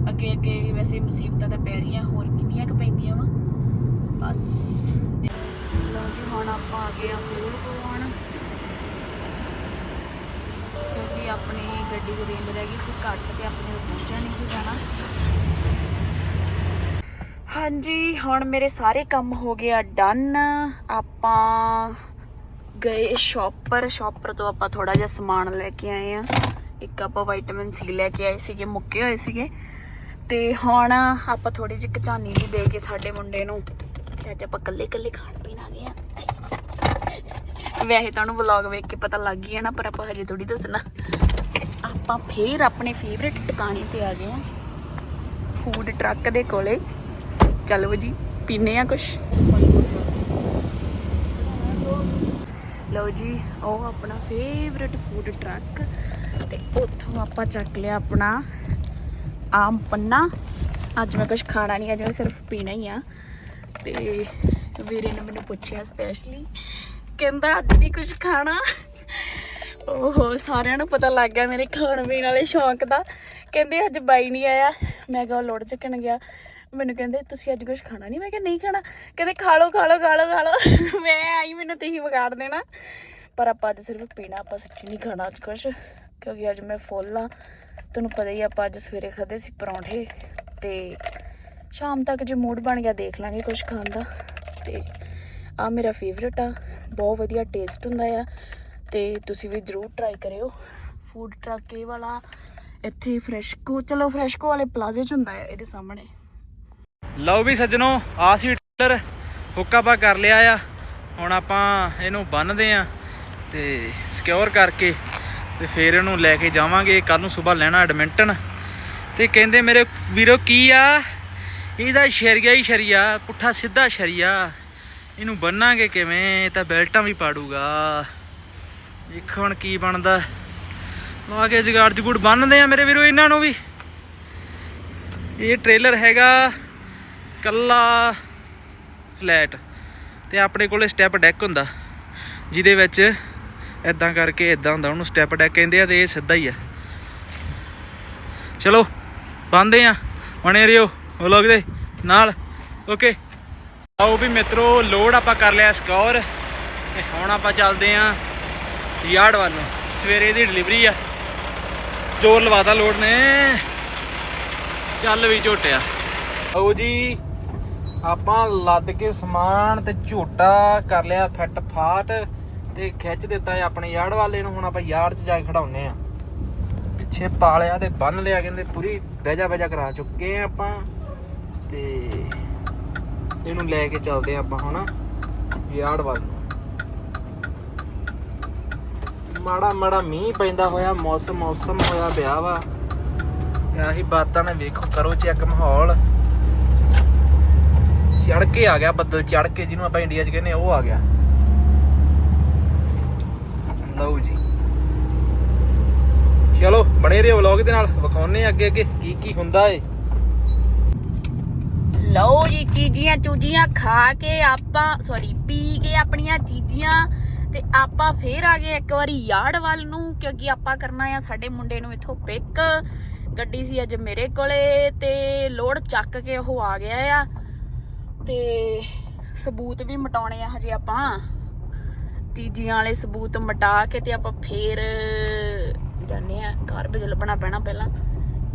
ਅੱਗੇ ਅੱਗੇ ਵੈਸੇ ਮੁਸੀਬਤਾਂ ਤਾਂ ਪੈ ਰਹੀਆਂ, ਹੋਰ ਕਿੰਨੀਆਂ ਕੁ ਪੈਂਦੀਆਂ ਵਾ? ਬਸ। ਤੇ ਲਓ ਜੀ, ਹੁਣ ਆਪਾਂ ਆ ਗਏ ਆ ਫੂਲ ਪਵਾਉਣ। ਕਿਉਂਕਿ ਆਪਣੀ ਗੱਡੀ ਦੀ ਰੇਂਜ ਰਹਿ ਗਈ ਸੀ ਘੱਟ ਤੇ ਆਪਣੇ ਨੂੰ ਪਹੁੰਚਿਆ ਨਹੀਂ ਸੀ ਜਾਣਾ। ਹਾਂਜੀ, ਹੁਣ ਮੇਰੇ ਸਾਰੇ ਕੰਮ ਹੋ ਗਏ ਆ ਡਨ ਆਪਾਂ ਗਏ ਸ਼ਾਪਰ ਸ਼ਾਪਰ ਤੋਂ ਆਪਾਂ ਥੋੜਾ ਜਿਹਾ ਸਮਾਨ ਲੈ ਕੇ ਆਏ ਆ। ਇੱਕ ਆਪਾਂ ਵਿਟਾਮਿਨ ਸੀ ਲੈ ਕੇ ਆਏ ਸੀਗੇ, ਮੁੱਕੇ ਹੋਏ ਸੀਗੇ। ਤੇ ਹੁਣ ਆਪਾਂ ਥੋੜੀ ਜਿਹੀ ਕਚਾਨੀ ਵੀ ਦੇ ਕੇ ਸਾਡੇ ਮੁੰਡੇ ਨੂੰ। ਕਿ ਅੱਜ ਆਪਾਂ ਕੱਲੇ ਕੱਲੇ ਖਾਣ ਪੀਣ ਆ ਗਏ ਆ। ਵੈਸੇ ਤੁਹਾਨੂੰ ਵਲੌਗ ਵੇਖ ਕੇ ਪਤਾ ਲੱਗ ਗਿਆ ਨਾ ਪਰ ਆਪਾਂ ਹਜੇ ਥੋੜੀ ਦੱਸਣਾ। ਆਪਾਂ ਫੇਰ ਆਪਣੇ ਫੇਵਰਿਟ ਟਿਕਾਣੇ ਤੇ ਆ ਗਏ ਆ। ਫੂਡ ਟਰੱਕ ਦੇ ਕੋਲੇ। ਚਲੋ ਜੀ ਪੀਨੇ ਆ ਕੁਛ। ਲਓ ਜੀ, ਉਹ ਆਪਣਾ ਫੇਵਰਿਟ ਫੂਡ ਟਰੱਕ ਤੇ ਉੱਥੋਂ ਆਪਾਂ ਚੱਕ ਲਿਆ ਆਪਣਾ ਆਮ ਪੰਨਾ। ਅੱਜ ਮੈਂ ਕੁਝ ਖਾਣਾ ਨਹੀਂ, ਅੱਜ ਮੈਂ ਸਿਰਫ ਪੀਣਾ ਹੀ ਆ। ਤੇ ਵੀਰੇ ਨੇ ਮੈਨੂੰ ਪੁੱਛਿਆ ਸਪੈਸ਼ਲੀ ਕਹਿੰਦਾ, ਅੱਜ ਨਹੀਂ ਕੁਝ ਖਾਣਾ। ਓਹੋ ਸਾਰਿਆਂ ਨੂੰ ਪਤਾ ਲੱਗ ਗਿਆ ਮੇਰੇ ਖਾਣ ਪੀਣ ਵਾਲੇ ਸ਼ੌਂਕ ਦਾ। ਕਹਿੰਦੇ, ਅੱਜ ਬਾਈ ਨਹੀਂ ਆਇਆ। ਮੈਂ ਕਿਹਾ, ਉਹ ਲੋੜ ਚੱਕਣ ਗਿਆ। ਮੈਨੂੰ ਕਹਿੰਦੇ, ਤੁਸੀਂ ਅੱਜ ਕੁਝ ਖਾਣਾ ਨਹੀਂ? ਮੈਂ ਕਿਹਾ, ਨਹੀਂ ਖਾਣਾ। ਕਹਿੰਦੇ, ਖਾ ਲਓ ਖਾ ਲਓ ਖਾ ਲਓ ਖਾ ਲਓ। ਮੈਂ ਆਈ, ਮੈਨੂੰ ਤੁਸੀਂ ਵਿਗਾੜ ਦੇਣਾ। ਪਰ ਆਪਾਂ ਅੱਜ ਸਿਰਫ ਪੀਣਾ, ਆਪਾਂ ਸੱਚੀ ਨਹੀਂ ਖਾਣਾ ਅੱਜ ਕੁਝ ਕਿਉਂਕਿ ਅੱਜ ਮੈਂ ਫੁੱਲ ਆ। ਤੁਹਾਨੂੰ ਪਤਾ ਹੀ ਆਪਾਂ ਅੱਜ ਸਵੇਰੇ ਖਾਦੇ ਸੀ ਪਰੌਂਠੇ ਤੇ ਸ਼ਾਮ ਤੱਕ ਜੇ ਮੂਡ ਬਣ ਗਿਆ ਦੇਖ ਲਾਂਗੇ ਕੁਝ ਖਾਣ ਦਾ। ਤੇ ਆ ਮੇਰਾ ਫੇਵਰਟ ਆ, ਬਹੁਤ ਵਧੀਆ ਟੇਸਟ ਹੁੰਦਾ ਆ ਤੇ ਤੁਸੀਂ ਵੀ ਜਰੂਰ ਟਰਾਈ ਕਰਿਓ। ਫੂਡ ਟਰੱਕ ਇਹ ਵਾਲਾ, ਇੱਥੇ ਫਰੈਸ਼ਕੋ ਚਲੋ ਫਰੈਸ਼ਕੋ ਵਾਲੇ ਪਲਾਜ਼ੇ 'ਚ ਹੁੰਦਾ ਆ ਇਹਦੇ ਸਾਹਮਣੇ। ਲਓ ਵੀ ਸੱਜਣੋ ਆ ਸੀ ਟ੍ਰੇਲਰ ਹੁੱਕ ਕਰ ਲਿਆ ਆ। ਹੁਣ ਆਪਾਂ ਇਹਨੂੰ ਬੰਨਦੇ ਆ ਤੇ ਸਿਕਿਉਰ ਕਰਕੇ ਤੇ ਫਿਰ ਇਹਨੂੰ ਲੈ ਕੇ ਜਾਵਾਂਗੇ ਕੱਲ ਨੂੰ ਸਵੇਰ ਲੈਣਾ ਐਡਮਿੰਟਨ ਤੇ ਕਹਿੰਦੇ ਮੇਰੇ ਵੀਰੋ, ਕੀ ਆ? ਇਹਦਾ ਸ਼ਰੀਆ ਹੀ ਸ਼ਰੀਆ, ਪੁੱਠਾ ਸਿੱਧਾ ਸ਼ਰੀਆ। ਇਹਨੂੰ ਬੰਨਾਂਗੇ ਕਿਵੇਂ? ਤਾਂ ਬੈਲਟਾਂ ਵੀ ਪਾੜੂਗਾ। ਵੇਖੋ ਹੁਣ ਕੀ ਬਣਦਾ। ਲਾ ਕੇ ਜਗਾੜ ਜਗੂੜ ਬੰਨਦੇ ਆ ਮੇਰੇ ਵੀਰੋ ਇਹਨਾਂ ਨੂੰ ਵੀ। ਇਹ ਟ੍ਰੇਲਰ ਹੈਗਾ ਕੱਲਾ ਫਲੈਟ ਤੇ ਆਪਣੇ ਕੋਲੇ ਸਟੈਪ ਡੈਕ ਹੁੰਦਾ, ਜਿਹਦੇ ਵਿੱਚ ਇਦਾਂ ਕਰਕੇ ਇਦਾਂ ਹੁੰਦਾ, ਉਹਨੂੰ ਸਟੈਪ ਡੈਕ ਕਹਿੰਦੇ ਆ ਤੇ ਇਹ ਸਿੱਧਾ ਹੀ ਆ। ਚਲੋ ਬੰਦੇ ਆ, ਬਣੇ ਰਿਓ ਵਲੋਗ ਦੇ ਨਾਲ ਓਕੇ ਆਓ ਵੀ ਮਿੱਤਰੋ ਲੋਡ ਆਪਾਂ ਕਰ ਲਿਆ ਸਕੋਰ ਤੇ ਹੁਣ ਆਪਾਂ ਚੱਲਦੇ ਆ ਯਾਰਡ ਵੱਲ ਸਵੇਰੇ ਦੀ ਡਿਲੀਵਰੀ ਆ। ਜ਼ੋਰ ਲਵਾਤਾ ਲੋਡ ਨੇ। ਚੱਲ ਵੀ ਝੋਟਿਆ। ਆਓ ਜੀ, ਆਪਾਂ ਲੱਦ ਕੇ ਸਮਾਨ ਤੇ ਝੋਟਾ ਕਰ ਲਿਆ ਫਿੱਟ ਫਾਟ ਤੇ ਖਿੱਚ ਦਿੱਤਾ ਹੈ ਆਪਣੇ ਯਾਰਡ ਵਾਲੇ ਨੂੰ, ਹੁਣ ਆਪਾਂ ਯਾਰਡ 'ਚ ਜਾ ਕੇ ਖੜਾਉਨੇ ਆ ਪਿੱਛੇ ਪਾ ਲਿਆ ਤੇ ਬੰਨ ਲਿਆ ਕਹਿੰਦੇ ਪੂਰੀ ਬਹਿਜਾ ਬਹਿਜਾ ਕਰਾ ਚੁੱਕੇ ਆ ਆਪਾਂ। ਤੇ ਇਹਨੂੰ ਲੈ ਕੇ ਚੱਲਦੇ ਆ ਆਪਾਂ ਹੁਣ ਯਾਰਡ ਵੱਲ ਮਾੜਾ ਮਾੜਾ ਮੀਂਹ ਪੈਂਦਾ ਹੋਇਆ, ਮੌਸਮ ਮੌਸਮ ਹੋਇਆ ਪਿਆ ਵਾ। ਆਹੀ ਬਾਤਾਂ ਨੇ ਵੇਖੋ, ਕਰੋ ਚੈੱਕ ਮਾਹੌਲ। ਚੜ ਕੇ ਆ ਗਿਆ ਬੱਦਲ ਚੜ ਕੇ ਜਿਹਨੂੰ ਆਪਾਂ ਇੰਡੀਆ 'ਚ ਕਹਿੰਦੇ ਉਹ ਆ ਗਿਆ। ਲਓ ਜੀ। ਚਲੋ, ਬਣੇ ਰਹੋ ਵਲੌਗ ਦੇ ਨਾਲ ਵਿਖਾਉਨੇ ਆ ਅੱਗੇ ਅੱਗੇ ਕੀ ਕੀ ਹੁੰਦਾ ਏ। ਲਓ ਜੀ, ਚੀਜ਼ੀਆਂ ਚੂਜੀਆਂ ਖਾ ਕੇ ਆਪਾਂ ਸੌਰੀ ਪੀ ਕੇ ਆਪਣੀਆਂ ਚੀਜ਼ੀਆਂ ਤੇ ਆਪਾਂ ਫੇਰ ਆ ਗਏ ਇੱਕ ਵਾਰੀ ਯਾਰਡ ਵੱਲ ਨੂੰ, ਕਿਉਂਕਿ ਆਪਾਂ ਕਰਨਾ ਆ ਸਾਡੇ ਮੁੰਡੇ ਨੂੰ ਇੱਥੋਂ ਪਿਕ ਗੱਡੀ ਸੀ ਅੱਜ ਮੇਰੇ ਕੋਲੇ ਤੇ ਲੋਡ ਚੱਕ ਕੇ ਉਹ ਆ ਗਿਆ ਆ। ਤੇ ਸਬੂਤ ਵੀ ਮਟਾਉਣੇ ਆ ਹਜੇ ਆਪਾਂ। ਚੀਜ਼ੀਆਂ ਵਾਲੇ ਸਬੂਤ ਮਟਾ ਕੇ ਤੇ ਆਪਾਂ ਫੇਰ ਜਾਣੇ ਆ ਘਰ ਬਜਲ ਪੈਣਾ ਪਹਿਲਾਂ।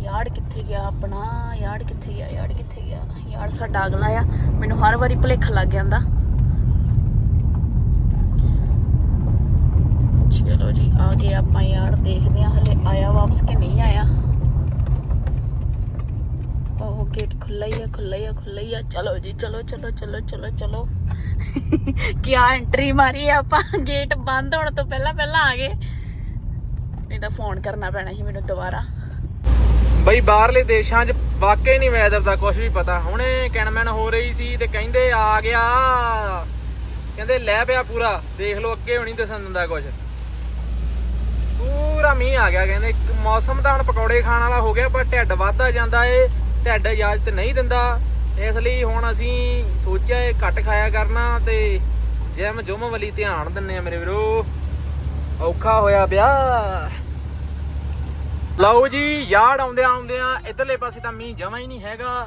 ਯਾਰਡ ਕਿੱਥੇ ਗਿਆ ਆਪਣਾ? ਯਾਰ ਕਿੱਥੇ ਗਿਆ? ਯਾਰ ਕਿੱਥੇ ਗਿਆ? ਯਾਰ ਸਾਡਾ ਅਗਲਾ ਆ। ਮੈਨੂੰ ਹਰ ਵਾਰੀ ਭੁਲੇਖਾ ਲੱਗ ਜਾਂਦਾ। ਚਲੋ ਜੀ, ਆ ਗਏ ਆਪਾਂ ਯਾਰ, ਦੇਖਦੇ ਆ ਹਲੇ ਆਇਆ ਵਾਪਸ ਕਿ ਨਹੀਂ ਆਇਆ। ਉਹ ਗੇਟ ਖੁੱਲਾ ਹੀ ਆ ਖੁੱਲਾ ਹੀ ਆ ਖੁੱਲਾ ਹੀ ਆ। ਚਲੋ ਜੀ, ਚਲੋ ਚਲੋ ਚਲੋ ਚਲੋ ਚਲੋ। ਕਿਆ ਐਂਟਰੀ ਮਾਰੀ ਆ ਆਪਾਂ? ਗੇਟ ਬੰਦ ਹੋਣ ਤੋਂ ਪਹਿਲਾਂ ਪਹਿਲਾਂ ਆ ਗਏ। ਨਹੀਂ ਤਾਂ ਫੋਨ ਕਰਨਾ ਪੈਣਾ ਸੀ ਮੈਨੂੰ ਦੁਬਾਰਾ। ਬਈ ਬਾਹਰਲੇ ਦੇਸ਼ਾਂ 'ਚ ਵਾਕਈ ਨਹੀਂ ਵੈਦਰ ਦਾ ਕੁਝ ਵੀ ਪਤਾ। ਹੁਣੇ ਕੈਨਮੈਨ ਹੋ ਰਹੀ ਸੀ ਤੇ ਕਹਿੰਦੇ ਆ ਗਿਆ। ਕਹਿੰਦੇ ਲੈ ਪਿਆ ਪੂਰਾ। ਦੇਖ ਲਓ ਅੱਗੇ ਹੁਣੀ ਦੱਸਣ ਦਿੰਦਾ ਕੁਝ ਪੂਰਾ ਮੀਂਹ ਆ ਗਿਆ, ਕਹਿੰਦੇ। ਮੌਸਮ ਤਾਂ ਹੁਣ ਪਕੌੜੇ ਖਾਣ ਵਾਲਾ ਹੋ ਗਿਆ, ਪਰ ਢਿੱਡ ਵੱਧਦਾ ਜਾਂਦਾ ਏ। ਢਿੱਡ ਇਜਾਜ਼ਤ ਨਹੀਂ ਦਿੰਦਾ। ਇਸ ਲਈ ਹੁਣ ਅਸੀਂ ਸੋਚਿਆ ਏ ਘੱਟ ਖਾਇਆ ਕਰਨਾ ਤੇ ਜਿਮ ਜੁਮ ਵਾਲੀ ਧਿਆਨ ਦਿੰਨੇ ਆ ਮੇਰੇ ਵੀਰੋ। ਔਖਾ ਹੋਇਆ ਵਿਆਹ ਲਓ ਜੀ ਯਾਰ ਆਉਂਦੇ ਆਉਂਦੇ ਆ ਇਧਰਲੇ ਪਾਸੇ ਤਾਂ ਮੀਂਹ ਜਮਾ ਹੀ ਨਹੀਂ ਹੈਗਾ।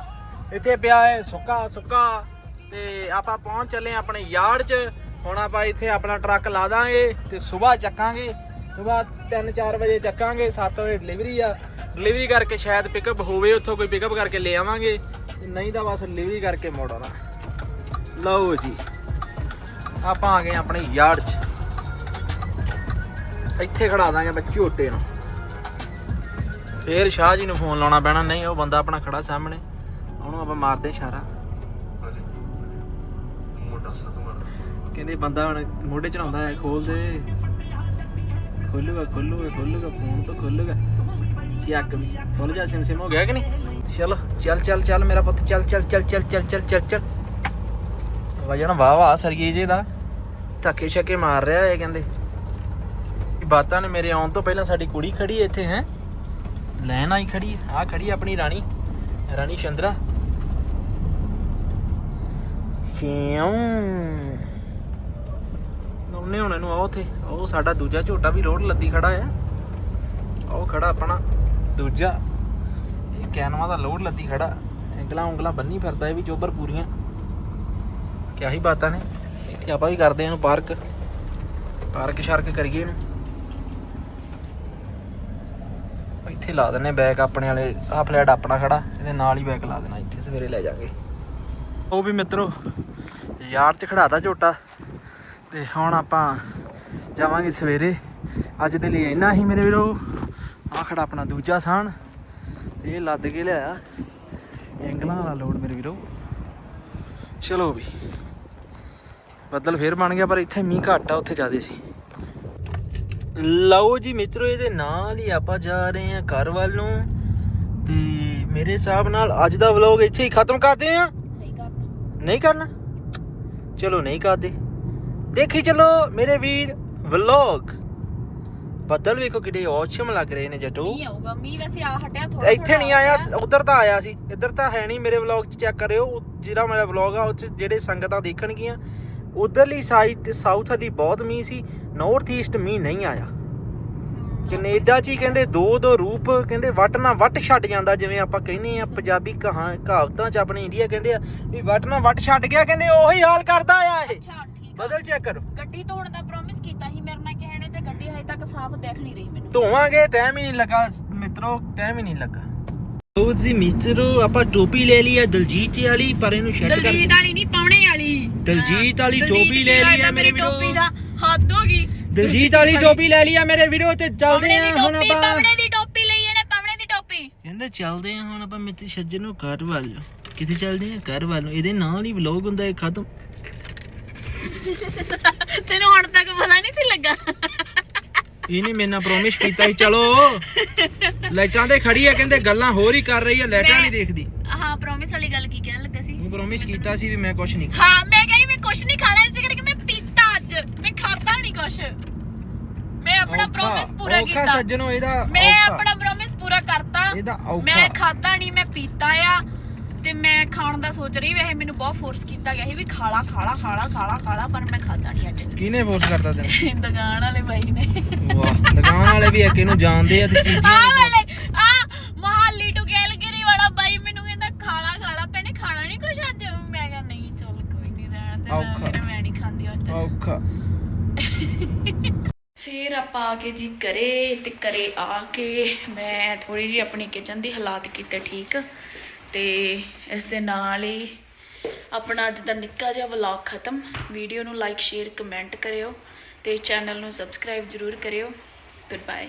ਇੱਥੇ ਪਿਆ ਹੈ ਸੁੱਕਾ ਸੁੱਕਾ। ਤੇ ਆਪਾਂ ਪਹੁੰਚ ਚੱਲੇ ਆਂ ਆਪਣੇ ਯਾਰਡ 'ਚ। ਹੁਣ ਆਪਾਂ ਇੱਥੇ ਆਪਣਾ ਟਰੱਕ ਲਾ ਦਾਂਗੇ ਤੇ ਸਵੇਰ ਚੱਕਾਂਗੇ। ਸਵੇਰ 3-4 ਵਜੇ ਚੱਕਾਂਗੇ 7 ਵਜੇ ਡਿਲੀਵਰੀ ਆ। ਡਿਲੀਵਰੀ ਕਰਕੇ ਸ਼ਾਇਦ ਪਿਕਅਪ ਹੋਵੇ ਉੱਥੋਂ ਕੋਈ ਪਿਕਅਪ ਕਰਕੇ ਲੈ ਆਵਾਂਗੇ। ਨਹੀਂ ਤਾਂ ਬਸ ਡਿਲੀਵਰੀ ਕਰਕੇ ਮੋੜ ਆਉਣਾ। ਲਓ ਜੀ ਆਪਾਂ ਆ ਗਏ ਆਪਣੇ ਯਾਰਡ 'ਚ। ਇੱਥੇ ਖੜਾ ਦਾਂਗੇ ਆਪਾਂ ਝੋਟੇ ਨੂੰ। ਫੇਰ ਸ਼ਾਹ ਜੀ ਨੂੰ ਫੋਨ ਲਾਉਣਾ ਪੈਣਾ ਨਹੀਂ ਉਹ ਬੰਦਾ ਆਪਣਾ ਖੜਾ ਸਾਹਮਣੇ। ਉਹਨੂੰ ਆਪਾਂ ਮਾਰਦੇ ਇਸ਼ਾਰਾ। ਕਹਿੰਦੇ ਬੰਦਾ ਹੁਣ ਮੋਢੇ ਚੜਾਉਂਦਾ ਹੈ ਖੋਲ ਦੇ ਖੋਲੂਗਾ ਖੋਲੂਗਾ ਖੋਲੂਗਾ ਫੋਨ ਤਾਂ ਖੋਲੂਗਾ ਯੱਕ ਵੀ? ਖੋਲ ਜਾ, ਸਿਮ ਸਿਮ ਹੋ ਗਿਆ ਕਿ ਨਹੀਂ? ਚਲ, ਚੱਲ ਚੱਲ ਚੱਲ ਮੇਰਾ ਪੁੱਤ, ਚੱਲ ਚੱਲ ਚੱਲ ਚੱਲ ਚੱਲ ਚੱਲ ਚੱਲ ਚੱਲ। ਵਜਣ ਵਾਹ ਵਾਹ ਸਰੀਏ ਜੇ ਦਾ। ਧੱਕੇ ਛੱਕੇ ਮਾਰ ਰਿਹਾ ਇਹ ਕਹਿੰਦੇ। ਬਾਤਾਂ ਨੇ ਮੇਰੇ ਆਉਣ ਤੋਂ ਪਹਿਲਾਂ ਸਾਡੀ ਕੁੜੀ ਖੜੀ ਇੱਥੇ, ਹੈ? ਲੈਣ ਆਈ ਖੜੀ ਆ ਖੜੀ ਆਪਣੀ ਰਾਣੀ ਰਾਣੀ ਚੰਦਰਾ। ਕਿਉਂ? ਉਹਨੇ ਹੁਣ ਇਹਨੂੰ ਆਓ ਉਥੇ, ਉਹ ਸਾਡਾ ਦੂਜਾ ਝੋਟਾ ਵੀ ਰੋਡ ਲੱਦੀ ਖੜਾ ਆ। ਉਹ ਖੜਾ ਆਪਣਾ ਦੂਜਾ, ਇਹ ਕੈਨਵਾ ਦਾ ਲੋਡ ਲੱਦੀ ਖੜਾ। ਉਂਗਲਾਂ ਉਂਗਲਾਂ ਬੰਨੀ ਫਿਰਦਾ ਇਹ ਵੀ ਚੋਬਰ ਪੂਰੀਆਂ। ਕਿਆ ਹੀ ਬਾਤਾਂ ਨੇ, ਇੱਥੇ ਆਪਾਂ ਵੀ ਕਰਦੇ ਇਹਨੂੰ ਪਾਰਕ। ਪਾਰਕ ਸ਼ਾਰਕ ਕਰੀਏ ਇਹਨੂੰ। ਇੱਥੇ ਲਾ ਦਿੰਨੇ ਬੈਗ ਆਪਣੇ ਵਾਲੇ, ਆਹ ਫਲੈਟ ਆਪਣਾ ਖੜਾ, ਇਹਦੇ ਨਾਲ ਹੀ ਬੈਗ ਲਾ ਦੇਣਾ, ਇੱਥੇ ਸਵੇਰੇ ਲੈ ਜਾਾਂਗੇ। ਉਹ ਵੀ ਮਿੱਤਰੋ, ਯਾਰ ਚ ਖੜਾਤਾ ਝੋਟਾ। ਤੇ ਹੁਣ ਆਪਾਂ ਜਾਵਾਂਗੇ ਸਵੇਰੇ। ਅੱਜ ਦੇ ਲਈ ਇੰਨਾ ਹੀ ਮੇਰੇ ਵੀਰੋ। ਆਹ ਖੜਾ ਆਪਣਾ ਦੂਜਾ ਸਾਨ। ਤੇ ਇਹ ਲੱਦ ਕੇ ਲਿਆਇਆ। ਐਂਗਲਾਂ ਵਾਲਾ ਲੋਡ ਮੇਰੇ ਵੀਰੋ। ਚਲੋ ਵੀ। ਬੱਦਲ ਫੇਰ ਬਣ ਗਿਆ ਪਰ ਇੱਥੇ ਮੀਂਹ ਘੱਟ ਆ ਉੱਥੇ ਜ਼ਿਆਦੇ ਸੀ। ਲਓ ਜੀ ਮਿੱਤਰੋ ਇਹਦੇ ਨਾਲ ਹੀ ਆਪਾਂ ਜਾ ਰਹੇ ਹਾਂ ਘਰ ਵੱਲ ਨੂੰ। ਤੇ ਮੇਰੇ ਹਿਸਾਬ ਨਾਲ ਅੱਜ ਦਾ ਵਲੌਗ ਇੱਥੇ ਹੀ ਖਤਮ ਕਰਦੇ ਨਹੀਂ ਕਰਨਾ। ਨਹੀਂ ਕਰਨਾ? ਚਲੋ ਨਹੀਂ ਕਰਦੇ। ਦੇਖੀ ਚਲੋ ਮੇਰੇ ਵੀਰ ਵਲੌਗ ਬੱਦਲ ਵੇਖੋ ਕਿੱਡੇ ਔਸਮ ਲੱਗ ਰਹੇ ਨੇ ਜਟੋ। ਮੀਂਹ ਆਊਗਾ ਮੀਂਹ ਵੈਸੇ ਆ ਹਟਿਆ ਥੋੜਾ ਇੱਥੇ ਨਹੀਂ ਆਇਆ ਉਧਰ ਤਾਂ ਆਇਆ ਸੀ। ਇੱਧਰ ਤਾਂ ਹੈ ਨਹੀਂ ਮੇਰੇ ਵਲੌਗ 'ਚ ਚੈੱਕ ਕਰਿਓ। ਜਿਹੜਾ ਮੇਰਾ ਵਲੌਗ ਆ ਉਹ 'ਚ ਜਿਹੜੇ ਸੰਗਤਾਂ ਦੇਖਣਗੀਆਂ। ਉਧਰਲੀ ਸਾਈਡ ਸਾਊਥ ਦੀ ਬਹੁਤ ਮੀਂਹ ਸੀ ਨਾਰਥ ਈਸਟ ਮੀਂਹ ਨਹੀਂ ਆਇਆ। ਕੈਨੇਡਾ 'ਚ ਹੀ ਕਹਿੰਦੇ ਦੋ ਦੋ ਰੂਪ ਕਹਿੰਦੇ ਵੱਟ ਨਾ ਵੱਟ ਛੱਡ ਜਾਂਦਾ ਜਿਵੇਂ ਆਪਾਂ ਕਹਿੰਦੇ ਆ ਪੰਜਾਬੀ ਕਹਾਂ ਕਹਾਵਤਾਂ 'ਚ ਆਪਣੇ ਇੰਡੀਆ ਕਹਿੰਦੇ ਆ ਵੀ ਵੱਟ ਨਾ ਵੱਟ ਛੱਡ ਗਿਆ ਕਹਿੰਦੇ ਉਹੀ ਹਾਲ ਕਰਦਾ ਆ ਇਹ। ਬਦਲ ਚੈੱਕ ਕਰੋ। ਗੱਡੀ ਧੋਣ ਦਾ ਪ੍ਰੋਮਿਸ ਕੀਤਾ ਸੀ ਮੇਰੇ ਨਾਲ ਨੇ ਤੇ ਗੱਡੀ ਹਜੇ ਤੱਕ ਸਾਫ਼ ਦੇਖ ਨਹੀਂ ਰਹੀ ਮੈਨੂੰ। ਧੋਵਾਂਗੇ ਟਾਈਮ ਹੀ ਨਹੀਂ ਲੱਗਾ। ਮਿੱਤਰੋ ਟਾਈਮ ਹੀ ਨਹੀਂ ਲੱਗਾ। ਉਹ ਜੀ ਮਿੱਤਰੋ ਆਪਾਂ ਟੋਪੀ ਲੈ ਲਈ ਆ ਦਲਜੀਤ ਵਾਲੀ ਪਰ ਇਹਨੂੰ ਸ਼ੈੱਡ ਕਰ ਦਲਜੀਤ ਵਾਲੀ ਨਹੀਂ ਪਾਉਣੇ ਵਾਲੀ। ਦਲਜੀਤ ਵਾਲੀ ਟੋਪੀ ਲੈ ਲਈ ਆ ਮੇਰੇ ਟੋਪੀ ਦਾ ਹੱਦ ਹੋ ਗਈ। ਦਲਜੀਤ ਵਾਲੀ ਟੋਪੀ ਲੈ ਲਈ ਆ ਮੇਰੇ ਵੀਰੋ ਤੇ ਚੱਲਦੇ ਆ ਦੀ ਹੁਣ ਟੋਪੀ ਆਪਾਂ ਪਾਵਣੇ ਦੀ ਟੋਪੀ ਲਈ ਇਹਨੇ ਪਾਵਣੇ ਦੀ ਟੋਪੀ। ਕਹਿੰਦੇ ਚੱਲਦੇ ਆ ਹੁਣ ਆਪਾਂ ਮਿੱਤਰ ਸੱਜਣ ਨੂੰ ਘਰ ਵੱਲ। ਕਿੱਥੇ ਚੱਲਦੇ ਆ? ਘਰ ਵੱਲ ਇਹਦੇ ਨਾਲ ਹੀ ਵਲੌਗ ਹੁੰਦਾ ਹੈ ਖਤਮ। ਤੈਨੂੰ ਹੁਣ ਤੱਕ ਪਤਾ ਨਹੀਂ ਸੀ ਲੱਗਾ। ਇਹਨੇ ਮੇਰੇ ਨਾਲ ਪ੍ਰੋਮਿਸ ਕੀਤਾ ਸੀ ਚਲੋ। ਲਾਈਟਾਂ ਤੇ ਖੜੀ ਆ ਕਹਿੰਦੇ ਗੱਲਾਂ ਹੋਰ ਹੀ ਕਰ ਰਹੀ ਆ ਲਾਈਟਾਂ ਨਹੀਂ ਦੇਖਦੀ। ਹਾਂ ਪ੍ਰੋਮਿਸ ਵਾਲੀ ਗੱਲ ਕੀ ਕਹਿਣ ਲੱਗਾ ਸੀ? ਤੂੰ ਪ੍ਰੋਮਿਸ ਕੀਤਾ ਸੀ ਵੀ ਮੈਂ ਕੁਝ ਨਹੀਂ ਹਾਂ ਮੈਂ ਕਹਿੰਦੀ ਮੈਂ ਕੁਛ ਨਹੀਂ ਖਾਣਾ ਇਸੇ ਕਰਕੇ ਮੈਂ ਪੀਤਾ ਅੱਜ। ਮੈਂ ਖਾਦਾ ਨਹੀਂ ਕੁਛ। ਮੈਂ ਆਪਣਾ ਔਖਾ- ਪ੍ਰੋਮਿਸ ਪੂਰਾ ਔਖਾ ਕੀਤਾ। ਸੱਜਣੋ ਇਹਦਾ ਮੈਂ ਔਖਾ। ਆਪਣਾ ਪ੍ਰੋਮਿਸ ਪੂਰਾ ਕਰਤਾ। ਔਖਾ। ਮੈਂ ਖਾਦਾ ਨਹੀਂ ਮੈਂ ਪੀਤਾ ਆ। ਤੇ ਮੈਂ ਖਾਣ ਦਾ ਸੋਚ ਰਹੀ ਵੈਸੇ ਮੈਨੂੰ ਬਹੁਤ ਫੋਰਸ ਕੀਤਾ ਗਿਆ ਸੀ ਵੀ ਖਾਲਾ ਖਾਲਾ ਖਾਲਾ ਖਾਲਾ ਖਾਲਾ ਪਰ ਮੈਂ ਖਾਦਾ ਨਹੀਂ ਅੱਜ। ਕਿਹਨੇ ਫੋਰਸ ਕਰਤਾ ਤੈਨੂੰ? ਦੁਕਾਨ ਵਾਲੇ ਬਾਈ ਨੇ। ਵਾਹ ਦੁਕਾਨ ਵਾਲੇ ਵੀ ਅੱਗੇ ਨੂੰ ਜਾਣਦੇ ਆ ਤੇ ਚੀਜ਼ਾਂ ਆ ਵਾਲੇ ਆ ਮਹਾਲੀ ਟੂ ਗੈਲਗਰੀ ਵਾਲਾ ਬਾਈ ਮੈਨੂੰ ਕਹਿੰਦਾ ਖਾਲਾ ਖਾਲਾ ਭੈਣੇ ਖਾਣਾ ਨਹੀਂ ਕੁਛ ਅੱਜ? ਮੈਂ ਕਿਹਾ ਨਹੀਂ ਚੱਲ ਕੋਈ ਨਹੀਂ ਰਹਿਣ ਦੇ ਔਖਾ। ਮੈਂ ਮੈਂ ਨਹੀਂ ਖਾਂਦੀ ਅੱਜ। ਔਖਾ। ਫਿਰ ਆਪਾਂ ਆ ਕੇ ਜੀ ਕਰੇ ਤੇ ਕਰੇ ਆ ਕੇ ਮੈਂ ਥੋੜੀ ਜੀ ਆਪਣੀ ਕਿਚਨ ਦੀ ਹਾਲਾਤ ਕੀਤੇ ਠੀਕ। ਤੇ ਇਸ ਦੇ ਨਾਲ ਹੀ ਆਪਣਾ ਅੱਜ ਦਾ ਨਿੱਕਾ ਜਿਹਾ ਵਲੌਗ ਖਤਮ। ਵੀਡੀਓ ਨੂੰ ਲਾਈਕ ਸ਼ੇਅਰ ਕਮੈਂਟ ਕਰਿਓ ਤੇ ਚੈਨਲ ਨੂੰ ਸਬਸਕ੍ਰਾਈਬ ਜਰੂਰ ਕਰਿਓ। Good bye